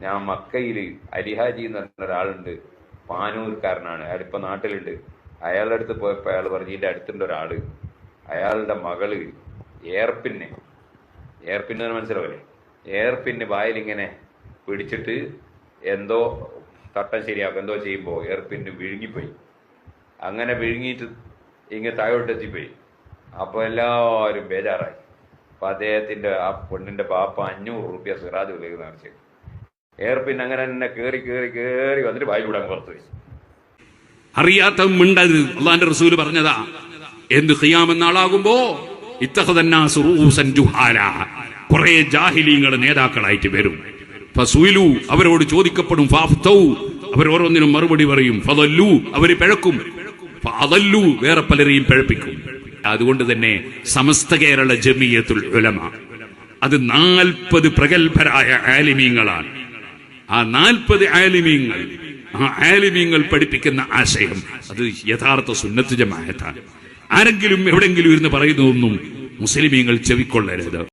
ഞാൻ മക്കയിൽ അലിഹാജി എന്ന് പറഞ്ഞ ഒരാളുണ്ട്. പാനൂർക്കാരനാണ്. അയാൾ ഇപ്പൊ നാട്ടിലുണ്ട്. അയാളുടെ അടുത്ത് പോയപ്പോ അയാൾ പറഞ്ഞു ഇതിന്റെ അടുത്തുണ്ട് ഒരാൾ. അയാളുടെ മകൾ ഏർപ്പിന്നെ ഏർപ്പിന്നെ മനസ്സിലാവില്ലേ? ഏർപ്പിന് വായിലിങ്ങനെ പിടിച്ചിട്ട് എന്തോ തട്ടം ശരിയാക്കും. എന്തോ ചെയ്യുമ്പോ ഏർപ്പിന് വിഴുങ്ങിപ്പോയി. അങ്ങനെ വിഴുങ്ങിയിട്ട് ഇങ്ങനെ താഴോട്ട് എത്തിപ്പോയി. അപ്പൊ എല്ലാവരും ബേജാറായി. അപ്പൊ അദ്ദേഹത്തിന്റെ ആ പെണ്ണിന്റെ പാപ്പ അഞ്ഞൂറ് റുപ്യ സിറാജ് വിലക്ക് ഏർപ്പിൻ അങ്ങനെ തന്നെ കേറി കേറി കേറി വന്നിട്ട് വായിലൂടെ അങ്ങ് പുറത്തു വെച്ചു അറിയാത്ത മിണ്ടത് അള്ളാന്റെ റസൂൽ പറഞ്ഞതാ എന്ത് ഖിയാമെന്നാളാകുമ്പോ ആളാകുമ്പോ കുറെ ജാഹിലീങ്ങൾ നേതാക്കളായിട്ട് വരും. അവരോട് ചോദിക്കപ്പെടും അവർ ഓരോന്നിനും മറുപടി പറയും ഫതല്ലു അവർ പിഴക്കും. അതല്ലു വേറെ പലരെയും പിഴപ്പിക്കും. അതുകൊണ്ട് തന്നെ സമസ്ത കേരള ജമിയത്തുൽ ഉലമ അത് നാൽപ്പത് പ്രഗത്ഭരായ ആലിമീങ്ങളാണ്. ആ നാൽപ്പത് ആലിമീങ്ങൾ ആ ആലിമീങ്ങൾ പഠിപ്പിക്കുന്ന ആശയം അത് യഥാർത്ഥ സുന്നത്ത് ആരെങ്കിലും എവിടെങ്കിലും ഇരുന്ന് പറയുന്നതൊന്നും മുസ്ലിമീങ്ങൾ ചെവിക്കൊള്ളരുത്.